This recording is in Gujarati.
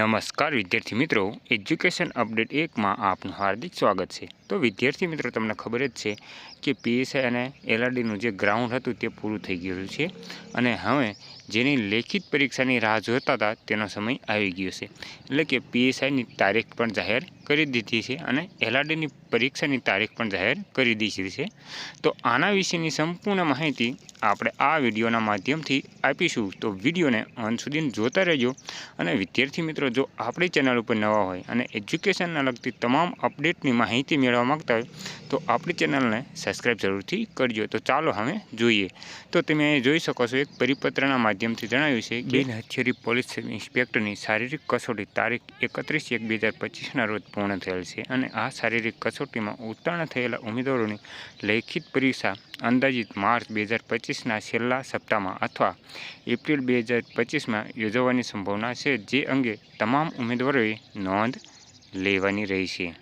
નમસ્કાર, વિદ્યાર્થી મિત્રો. એજ્યુકેશન અપડેટ એકમાં આપનું હાર્દિક સ્વાગત છે. તો વિદ્યાર્થી મિત્રો, તમને ખબર જ છે કે પીએસઆઈ અને એલઆરડીનું જે ગ્રાઉન્ડ હતું તે પૂરું થઈ ગયેલું છે અને હવે જેની લેખિત પરીક્ષાની રાહ જોતા હતા તેનો સમય આવી ગયો છે. એટલે કે પીએસઆઈની તારીખ પણ જાહેર કરી દીધી છે અને એલઆરડીની પરીક્ષાની તારીખ પણ જાહેર કરી દીધી છે. તો આના વિશેની સંપૂર્ણ માહિતી આપણે આ વિડીયોના માધ્યમથી આપીશું. તો વિડીયોને અંત સુધી જોતા રહેજો અને વિદ્યાર્થી મિત્રો જો આપણી ચેનલ ઉપર નવા હોય અને એજ્યુકેશનને લગતી તમામ અપડેટની માહિતી મેળવવા માગતા હોય તો આપણી ચેનલને સબસ્ક્રાઈબ જરૂરથી કરજો. તો ચાલો હવે જોઈએ. તો તમે જોઈ શકો છો એક પરિપત્રના માધ્યમથી જણાવ્યું છે કે બિન હથિયારી પોલીસ ઇન્સ્પેક્ટરની શારીરિક કસોટી તારીખ એકત્રીસ એક બે હજાર પચીસના રોજ પૂર્ણ થયેલ છે અને આ શારીરિક કસોટીમાં ઉત્તીર્ણ થયેલા ઉમેદવારોની લેખિત પરીક્ષા અંદાજિત માર્ચ બે હજાર પચીસના છેલ્લા સપ્તાહમાં અથવા એપ્રિલ બે હજાર પચીસમાં યોજવાની સંભાવના છે. જે અંગે તમામ ઉમેદવારોએ નોંધ લેવાની રહી છે